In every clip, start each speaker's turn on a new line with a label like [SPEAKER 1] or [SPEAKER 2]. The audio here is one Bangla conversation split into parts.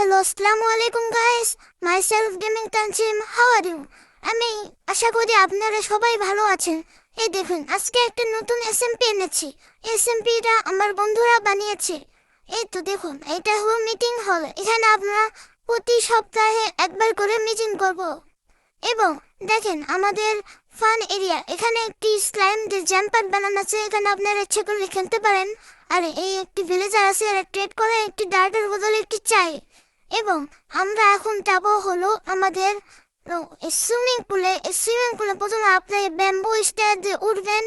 [SPEAKER 1] হ্যালো আসসালামু আলাইকুম guys myself gaming Tanzim how are you আমি আশা করি আপনারা সবাই ভালো আছেন। এই দেখুন, আজকে একটা নতুন এসএমপি এনেছি। এসএমপিটা আমার বন্ধুরা বানিয়েছে। এই তো দেখুন, এটা হলো মিটিং হল এখানে আপনারা প্রতি সপ্তাহে একবার করে মিটিং করব। এবং দেখেন, আমাদের ফান এরিয়া এখানে একটি স্লাইম জাম্পার বানানো আছে, এখানে আপনারা ইচ্ছে করে খেলতে পারেন। আর, এই একটি ভিলেজার আছে আর ট্রেড করে একটি ডার্টের বদলে একটি চাই। এবং আমরা এখন যাব হলো আমাদের সুইমিং পুলে সুইমিং পুলে প্রথমে আপনি ব্যাম্বু দিয়ে উঠবেন,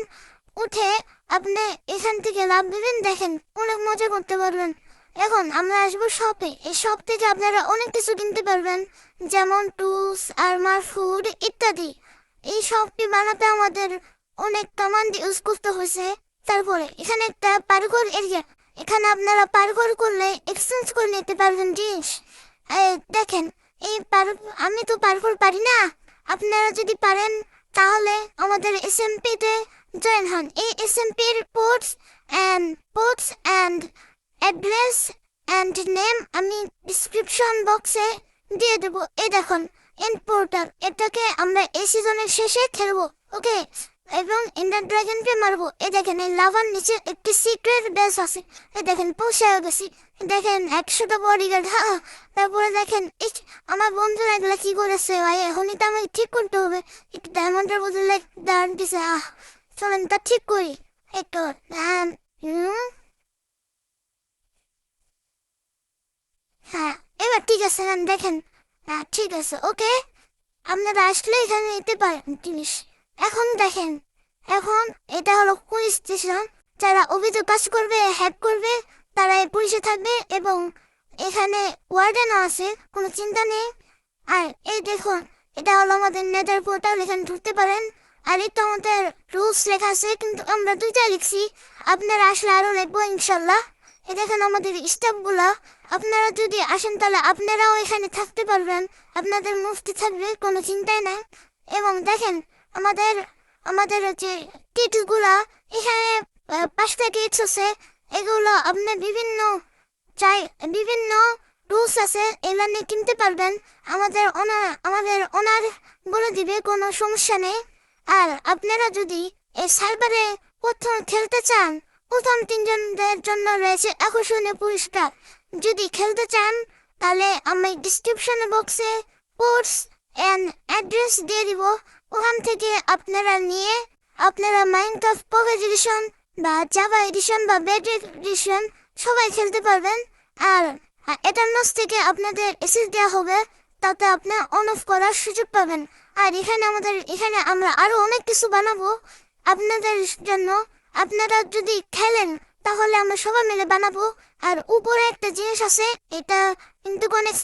[SPEAKER 1] উঠে আপনি এখান থেকে লাভ দেবেন দেখেন, অনেক মজা করতে পারবেন। এখন আমরা আসব শপে এই শপ থেকে আপনারা অনেক কিছু কিনতে পারবেন, যেমন টুলস আর্মার ফুড ইত্যাদি। এই শপটি বানাতে আমাদের অনেক কমান্ড ইউজ করতে হয়েছে। তারপরে এখানে একটা পার্কর এরিয়া এখানে আপনারা পার্কর করলে এক্সচেঞ্জ করে নিতে পারবেন জিনিস। দেখেন, এই পার আমি তো পার্কর পারি না। আপনারা যদি পারেন, তাহলে আমাদের এস এম পিতে জয়েন হন। এই এস এম পির ports and ports and address and name আমি ডিসক্রিপশন বক্সে দিয়ে দেবো। এই দেখুন এন্ড পোর্টাল এটাকে আমরা এই সিজনের শেষে খেলব ওকে এবং ইন্ডার ড্রাগনকে মারবো। এই দেখেন, এই লাভার নিচে একটি সিক্রেট বেস আছে। এই দেখেন পৌঁছে গেছি দেখেন একশোটা বডিগার্ড হ্যাঁ তারপরে দেখেন এই আমার বন্ধুরা এগুলা কি করেছে ভাই? এখনই তো আমাকে ঠিক করতে হবে। একটু ডায়মন্ডের বদলে দাঁড়ান দিছে, আহ। চলেন, তা ঠিক করি। একটু হ্যাঁ হ্যাঁ এবার ঠিক আছে হ্যাঁ দেখেন। হ্যাঁ ঠিক আছে, ওকে। আপনারা আসলে এখানে নিতে পারেন জিনিস। এখন দেখেন, এখন এটা হলো পুলিশ স্টেশন যারা অভিযোগ কাজ করবে হ্যাক করবে, তারা এই পুলিশে থাকবে এবং এখানে ওয়ার্ডেনও আছে, কোনো চিন্তা নেই। আর এই দেখুন, এটা হলো আমাদের নেতার পোর্টাল এখানে ঢুকতে পারেন। আর তো আমাদের রুলস লেখা আছে, কিন্তু আমরা দুইটা লিখছি। আপনারা আসলে আরও লিখব, ইনশাল্লাহ। এই দেখেন আমাদের স্টাফগুলো আপনারা যদি আসেন, তাহলে আপনারাও এখানে থাকতে পারবেন। আপনাদের মুফতি থাকবে, কোনো চিন্তাই নাই। এবং দেখেন আমাদের আমাদের যে কিটসগুলা এখানে পাঁচটা কিটস আছে, এগুলো আপনি বিভিন্ন চাই, বিভিন্ন রুলস আছে, এগুলো কিনতে পারবেন। আমাদের ওনার আমাদের ওনার বলে দিবে, কোনো সমস্যা নেই। আর আপনারা যদি এই সাইবারে প্রথম খেলতে চান, প্রথম তিনজনদের জন্য রয়েছে আকর্ষণীয় পুরস্কার। যদি খেলতে চান, তাহলে আমি ডিসক্রিপশন বক্সে কোর্স অ্যান্ড অ্যাড্রেস দিয়ে দিব। ওখান থেকে আপনারা নিয়ে আপনারা মাইনক্রাফট পকেট এডিশন বা জাভা এডিশন বা বেড এডিশন সবাই খেলতে পারবেন। আর এটার্নাস থেকে আপনাদের এসএস দেওয়া হবে, তাতে আপনার অন অফ করার সুযোগ পাবেন। আর এখানে আমাদের, এখানে আমরা আরও অনেক কিছু বানাবো আপনাদের জন্য। আপনারা যদি খেলেন, তাহলে আমরা সবাই মিলে বানাবো। আর উপরে একটা জিনিস আছে, এটা কিন্তু অনেক